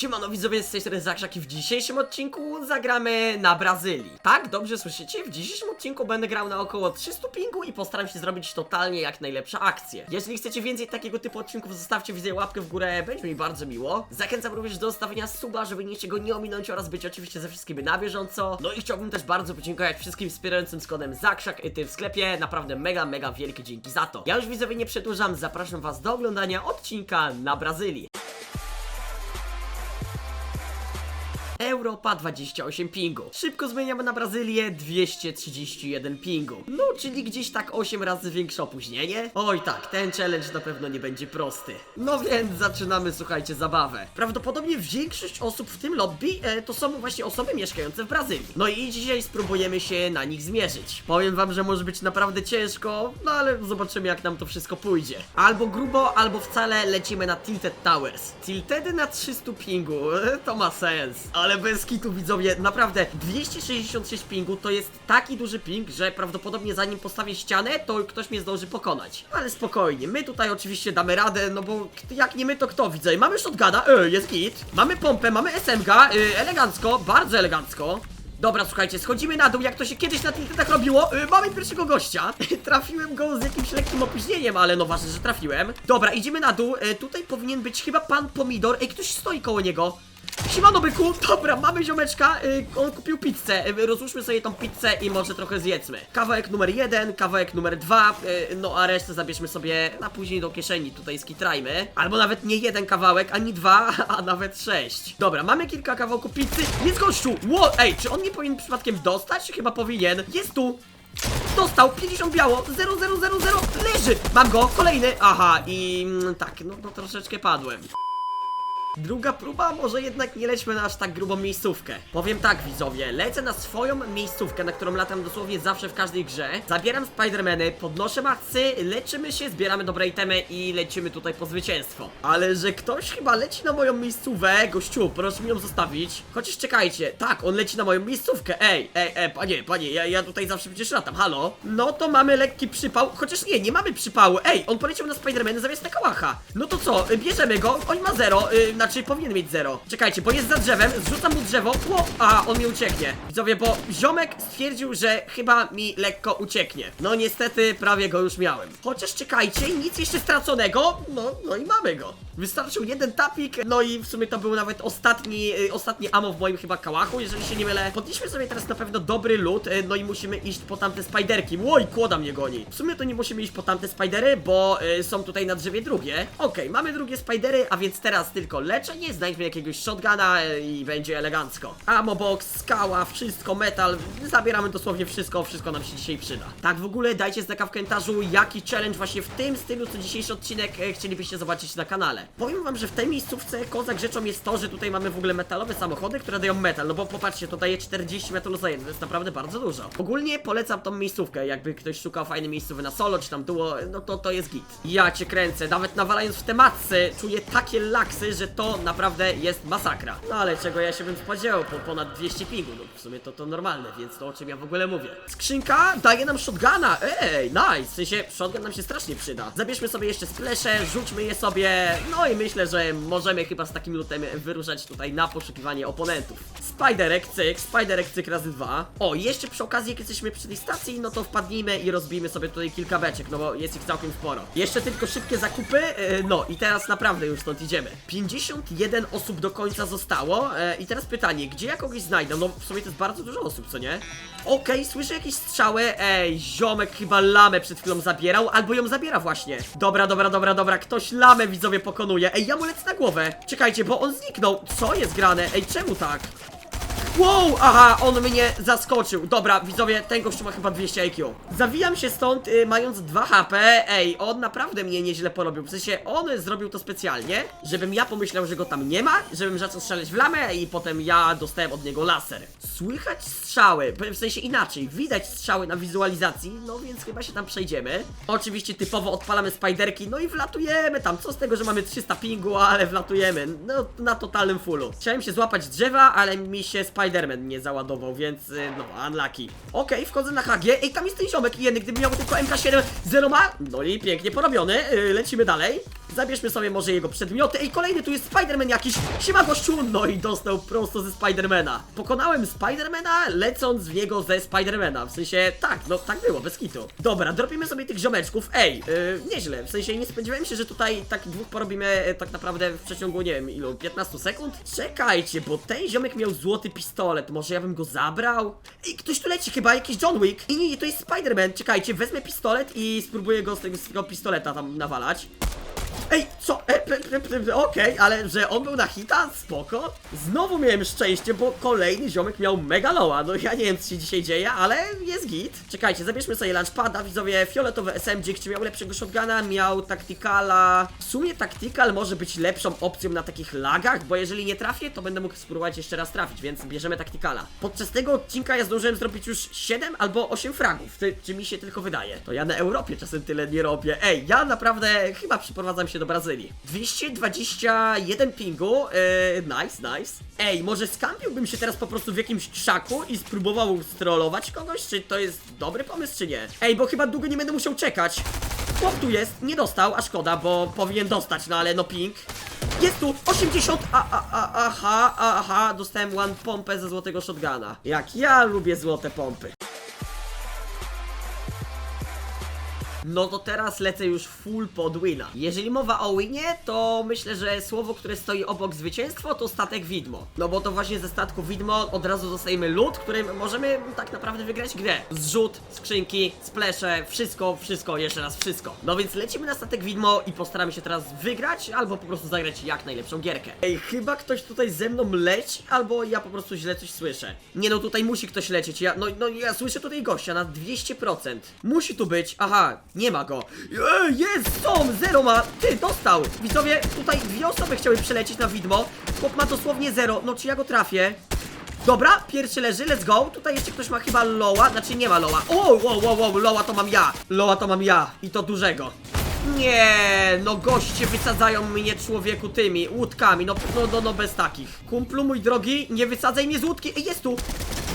Siemano widzowie, z tej strony Zakrzak i w dzisiejszym odcinku zagramy na Brazylii. Tak, dobrze słyszycie? W dzisiejszym odcinku będę grał na około 300 pingu i postaram się zrobić totalnie jak najlepsze akcje. Jeżeli chcecie więcej takiego typu odcinków, zostawcie widzę łapkę w górę, będzie mi bardzo miło. Zachęcam również do zostawienia suba, żeby niczego nie ominąć oraz być oczywiście ze wszystkimi na bieżąco. No i chciałbym też bardzo podziękować wszystkim wspierającym z kodem Zakrzak ty w sklepie. Naprawdę mega, mega wielkie dzięki za to. Ja już widzowie nie przedłużam, zapraszam was do oglądania odcinka na Brazylii. Europa 28 pingu. Szybko zmieniamy na Brazylię 231 pingu. No, czyli gdzieś tak 8 razy większe opóźnienie. Oj tak, ten challenge na pewno nie będzie prosty. No więc zaczynamy, słuchajcie, zabawę. Prawdopodobnie większość osób w tym lobby e, to są właśnie osoby mieszkające w Brazylii. No i dzisiaj spróbujemy się na nich zmierzyć. Powiem wam, że może być naprawdę ciężko, no ale zobaczymy jak nam to wszystko pójdzie. Albo grubo, albo wcale lecimy na Tilted Towers. Tiltedy na 300 pingu, e, to ma sens. Ale bez kitu widzowie, naprawdę 266 pingu to jest taki duży ping, że prawdopodobnie zanim postawię ścianę, to ktoś mnie zdąży pokonać. Ale spokojnie, my tutaj oczywiście damy radę, no bo jak nie my to kto widzę? Mamy shotguna, e, jest git. Mamy pompę, mamy SMG, e, elegancko, bardzo elegancko. Dobra, słuchajcie, schodzimy na dół, jak to się kiedyś na Tiltedach robiło. Yy, mamy pierwszego gościa. Trafiłem go z jakimś lekkim opóźnieniem, ale no ważne, że trafiłem. Dobra, idziemy na dół. Yy, tutaj powinien być chyba pan Pomidor. Ej, ktoś stoi koło niego. Siemano byku, dobra, mamy ziomeczka, yy, on kupił pizzę, yy, rozłóżmy sobie tą pizzę i może trochę zjedzmy. Kawałek numer jeden, kawałek numer dwa, yy, no a resztę zabierzmy sobie na później do kieszeni, tutaj skitrajmy. Albo nawet nie jeden kawałek, ani dwa, a nawet sześć. Dobra, mamy kilka kawałków pizzy, jest gościu, Ło, ej, czy on nie powinien przypadkiem dostać? Chyba powinien, jest tu. Dostał 50 biało, 0, 0, 0, 0, leży! Mam go, kolejny, aha, i mm, tak, no, no troszeczkę padłem. Druga próba, może jednak nie lećmy na aż tak grubą miejscówkę. Powiem tak, widzowie, lecę na swoją miejscówkę, na którą latam dosłownie zawsze w każdej grze. Zabieram Spidermany, podnoszę macy, leczymy się, zbieramy dobre itemy i lecimy tutaj po zwycięstwo. Ale że ktoś chyba leci na moją miejscówę, gościu, proszę mi ją zostawić. Chociaż czekajcie, tak, on leci na moją miejscówkę, ej, ej, ej, panie, panie, ja, ja tutaj zawsze przecież latam, halo? No to mamy lekki przypał, chociaż nie, nie mamy przypału, ej, on poleciał na Spidermany zamiast na kałacha. No to co, bierzemy go, on ma zero, y, znaczy powinien mieć zero. Czekajcie, bo jest za drzewem, zrzucam mu drzewo, ło, a on mi ucieknie. Widzowie, bo ziomek stwierdził, że chyba mi lekko ucieknie. No niestety, prawie go już miałem. Chociaż czekajcie, nic jeszcze straconego, no, no i mamy go. Wystarczył jeden tapik, no i w sumie to był nawet ostatni, y, ostatni ammo w moim chyba kałachu, jeżeli się nie mylę. Podnieśmy sobie teraz na pewno dobry loot, y, no i musimy iść po tamte spiderki. Oj, kłoda mnie goni. W sumie to nie musimy iść po tamte spidery, bo y, są tutaj na drzewie drugie. Okej, mamy drugie spidery, a więc teraz tylko leczenie, znajdźmy jakiegoś shotguna i będzie elegancko. Ammo box, skała, wszystko, metal, zabieramy dosłownie wszystko, wszystko nam się dzisiaj przyda. Tak, w ogóle dajcie znaka w komentarzu, jaki challenge właśnie w tym stylu, co dzisiejszy odcinek chcielibyście zobaczyć na kanale. Powiem wam, że w tej miejscówce kozak rzeczą jest to, że tutaj mamy w ogóle metalowe samochody, które dają metal, no bo popatrzcie, to daje 40 metalu za jeden, to jest naprawdę bardzo dużo. Ogólnie polecam tą miejscówkę, jakby ktoś szukał fajnej miejscówy na solo, czy tam duo, no to to jest git. Ja cię kręcę, nawet nawalając w tematce, czuję takie laksy, że to naprawdę jest masakra. No ale czego ja się bym spodziewał po ponad 200 pingu, no w sumie to to normalne, więc to o czym ja w ogóle mówię. Skrzynka daje nam shotguna, ej, nice, w sensie shotgun nam się strasznie przyda. Zabierzmy sobie jeszcze splesze, rzućmy je sobie, no i myślę, że możemy chyba z takim lutem wyruszać tutaj na poszukiwanie oponentów. Spiderek, cyk, spiderek, cyk razy dwa. O, jeszcze przy okazji, jak jesteśmy przy tej stacji, no to wpadnijmy i rozbijmy sobie tutaj kilka beczek, no bo jest ich całkiem sporo. Jeszcze tylko szybkie zakupy, e, no i teraz naprawdę już stąd idziemy. 51 osób do końca zostało e, i teraz pytanie, gdzie ja kogoś znajdę? No w sumie to jest bardzo dużo osób, co nie? Okej, słyszę jakieś strzały, ej, ziomek chyba lamę przed chwilą zabierał, albo ją zabiera właśnie. Dobra, dobra, dobra, dobra, ktoś lamę widzowie pokonuje, ej, ja mu lecę na głowę. Czekajcie, bo on zniknął, co jest grane? Ej, czemu tak? Wow, aha, on mnie zaskoczył. Dobra, widzowie, ten gościu ma chyba 200 IQ. Zawijam się stąd, y, mając 2 HP. Ej, on naprawdę mnie nieźle porobił. W sensie, on zrobił to specjalnie, żebym ja pomyślał, że go tam nie ma, żebym zaczął strzelać w lamę i potem ja dostałem od niego laser. Słychać strzały, w sensie inaczej, widać strzały na wizualizacji, no więc chyba się tam przejdziemy. Oczywiście typowo odpalamy spiderki, no i wlatujemy tam. Co z tego, że mamy 300 pingu, ale wlatujemy. No, na totalnym fullu. Chciałem się złapać drzewa, ale mi się Spiderman nie załadował, więc y, no, unlucky. Okej, wchodzę na HG. Ej, tam jest ten ziomek jeden, gdyby miał tylko MK7 zero ma. No i pięknie porobiony. Y, lecimy dalej. Zabierzmy sobie może jego przedmioty. Ej, kolejny tu jest Spider-Man jakiś. Siema gościu! No i dostał prosto ze Spidermana. Pokonałem Spidermana, lecąc w niego ze Spidermana. W sensie, tak, no tak było, bez kitu. Dobra, dropimy sobie tych ziomeczków. Ej, yy, nieźle. W sensie nie spodziewałem się, że tutaj tak dwóch porobimy e, tak naprawdę w przeciągu, nie wiem, ilu, 15 sekund? Czekajcie, bo ten ziomek miał złoty pistolet. Może ja bym go zabrał? Ej, ktoś tu leci chyba, jakiś John Wick. I nie, nie, to jest Spider-Man. Czekajcie, wezmę pistolet i spróbuję go z tego, z tego pistoleta tam nawalać. Ej, co? E, Okej, ale że on był na hita? Spoko. Znowu miałem szczęście, bo kolejny ziomek miał megaloa. No ja nie wiem, co się dzisiaj dzieje, ale jest git. Czekajcie, zabierzmy sobie lunchpada, widzowie. Fioletowy SMG, czy miał lepszego shotguna? Miał taktikala. W sumie taktikal może być lepszą opcją na takich lagach, bo jeżeli nie trafię, to będę mógł spróbować jeszcze raz trafić, więc bierzemy taktikala. Podczas tego odcinka ja zdążyłem zrobić już 7 albo 8 fragów, czy mi się tylko wydaje. To ja na Europie czasem tyle nie robię. Ej, ja naprawdę chyba przyprowadzam się do Brazylii. 221 pingu, yy, nice, nice. Ej, może skampiłbym się teraz po prostu w jakimś krzaku i spróbował strollować kogoś? Czy to jest dobry pomysł, czy nie? Ej, bo chyba długo nie będę musiał czekać. Chłop tu jest, nie dostał, a szkoda, bo powinien dostać, no ale no ping. Jest tu, 80, a, a, a, aha, aha, dostałem one pompę ze złotego shotguna. Jak ja lubię złote pompy. No to teraz lecę już full pod wina. Jeżeli mowa o winie, to myślę, że słowo, które stoi obok zwycięstwo, to statek widmo. No bo to właśnie ze statku widmo od razu dostajemy lód, którym możemy tak naprawdę wygrać grę. Zrzut, skrzynki, splesze, wszystko, wszystko, jeszcze raz wszystko. No więc lecimy na statek widmo i postaramy się teraz wygrać, albo po prostu zagrać jak najlepszą gierkę. Ej, chyba ktoś tutaj ze mną leci, albo ja po prostu źle coś słyszę. Nie no, tutaj musi ktoś lecieć. Ja, no, no ja słyszę tutaj gościa na 200%. Musi tu być, aha, nie ma go. E, jest, są, zero ma. Ty, dostał. Widzowie, tutaj dwie osoby chciały przelecieć na widmo. Chłop ma dosłownie zero. No, czy ja go trafię? Dobra, pierwszy leży, let's go. Tutaj jeszcze ktoś ma chyba loła, znaczy nie ma loła. O, wow, wow, wow, loła to mam ja. Loła to mam ja. I to dużego. Nie, no goście wysadzają mnie człowieku tymi łódkami, no, no, no, no bez takich. Kumplu mój drogi, nie wysadzaj mnie z łódki. Ej, jest tu.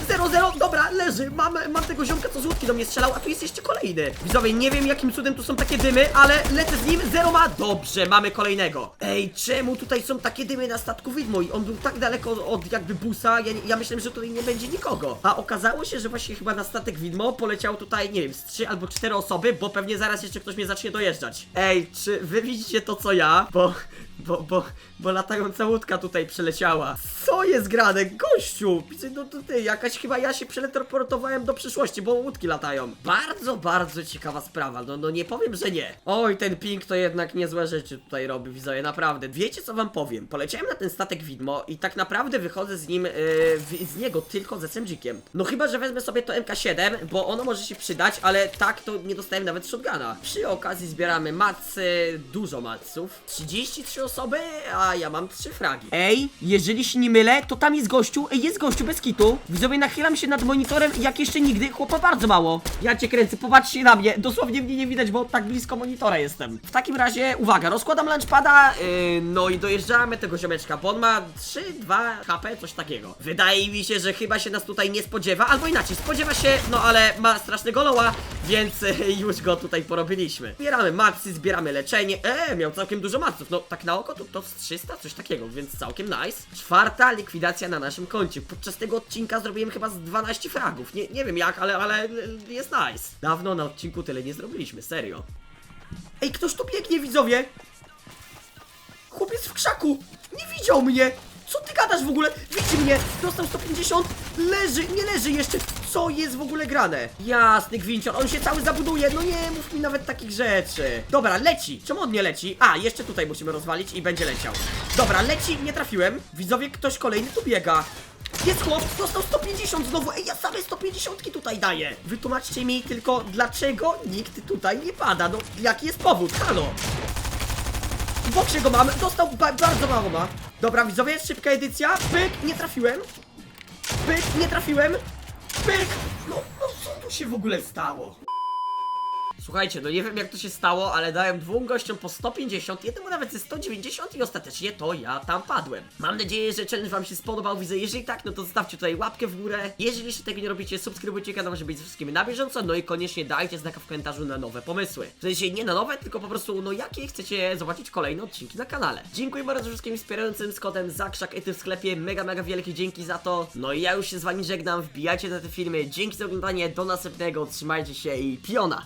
0-0, dobra, leży. Mam, mam tego ziomka, co z łódki do mnie strzelał, a tu jest jeszcze kolejny. Widzowie, nie wiem jakim cudem tu są takie dymy, ale lecę z nim. Zero ma. Dobrze, mamy kolejnego. Ej, czemu tutaj są takie dymy na statku widmo? I on był tak daleko od, od jakby busa. Ja, ja myślałem, że tutaj nie będzie nikogo. A okazało się, że właśnie chyba na statek widmo poleciał tutaj, nie wiem, z trzy albo cztery osoby, bo pewnie zaraz jeszcze ktoś mnie zacznie dojeżdżać. Ej, czy wy widzicie to co ja? Bo, bo, bo, bo latająca łódka tutaj przeleciała. Co jest grane? Gościu! No to ty, jakaś chyba ja się przeteleportowałem do przyszłości, bo łódki latają. Bardzo, bardzo ciekawa sprawa. No, no nie powiem, że nie. Oj, ten ping to jednak niezłe rzeczy tutaj robi, widzowie, naprawdę. Wiecie co wam powiem? Poleciałem na ten statek widmo i tak naprawdę wychodzę z nim, yy, z niego tylko ze SMG-kiem. No chyba, że wezmę sobie to MK7, bo ono może się przydać, ale tak to nie dostałem nawet shotguna. Przy okazji zbieramy macy, dużo maców. 33 osoby, a ja mam 3 fragi. Ej, jeżeli się nie mylę, to tam jest gościu. Ej, jest gościu bez kitu. Widzowie, nachylam się nad monitorem jak jeszcze nigdy. Chłopa bardzo mało. Ja cię kręcę, popatrzcie na mnie. Dosłownie mnie nie widać, bo tak blisko monitora jestem. W takim razie, uwaga, rozkładam lunchpada, yy, no i dojeżdżamy tego ziomeczka, bo on ma 3, 2 HP, coś takiego. Wydaje mi się, że chyba się nas tutaj nie spodziewa, albo inaczej, spodziewa się, no ale ma strasznego loła, więc yy, już go tutaj porobiliśmy. Zbieramy maksy, zbieramy leczenie. E, miał całkiem dużo maksów. No tak na oko to, to z 300, coś takiego, więc całkiem nice. Czwarta likwidacja na naszym koncie. Podczas tego odcinka zrobiłem chyba z 12 fragów. Nie, nie wiem jak, ale, ale y, jest nice. Dawno na odcinku tyle nie zrobiliśmy, serio. Ej, ktoś tu biegnie, widzowie! Chłopiec w krzaku! Nie widział mnie! Co ty gadasz w ogóle? Widzi mnie! Dostał 150! Leży! Nie leży jeszcze! Co jest w ogóle grane? Jasny gwincior, on się cały zabuduje! No nie mów mi nawet takich rzeczy! Dobra, leci! Czemu on nie leci? A, jeszcze tutaj musimy rozwalić i będzie leciał. Dobra, leci, nie trafiłem. Widzowie, ktoś kolejny tu biega. Jest chłop, dostał 150 znowu, ej, ja same 150 tutaj daję. Wytłumaczcie mi tylko, dlaczego nikt tutaj nie pada, no, jaki jest powód, halo? W boksie go mam, dostał ba bardzo mało ma. Dobra, widzowie, szybka edycja, pyk, nie trafiłem. Pyk, nie trafiłem. No, no co tu się w ogóle stało? Słuchajcie, no nie wiem jak to się stało, ale dałem dwóm gościom po 150, jednemu nawet ze 190 i ostatecznie to ja tam padłem. Mam nadzieję, że challenge wam się spodobał, widzę, jeżeli tak, no to zostawcie tutaj łapkę w górę. Jeżeli jeszcze tego nie robicie, subskrybujcie kanał, żeby być z wszystkimi na bieżąco, no i koniecznie dajcie znaka w komentarzu na nowe pomysły. W sensie nie na nowe, tylko po prostu, no jakie chcecie zobaczyć kolejne odcinki na kanale. Dziękuję bardzo wszystkim wspierającym z kodem ZAKRZAKETY w sklepie, mega, mega wielkie dzięki za to. No i ja już się z wami żegnam, wbijajcie na te filmy, dzięki za oglądanie, do następnego, trzymajcie się i piona!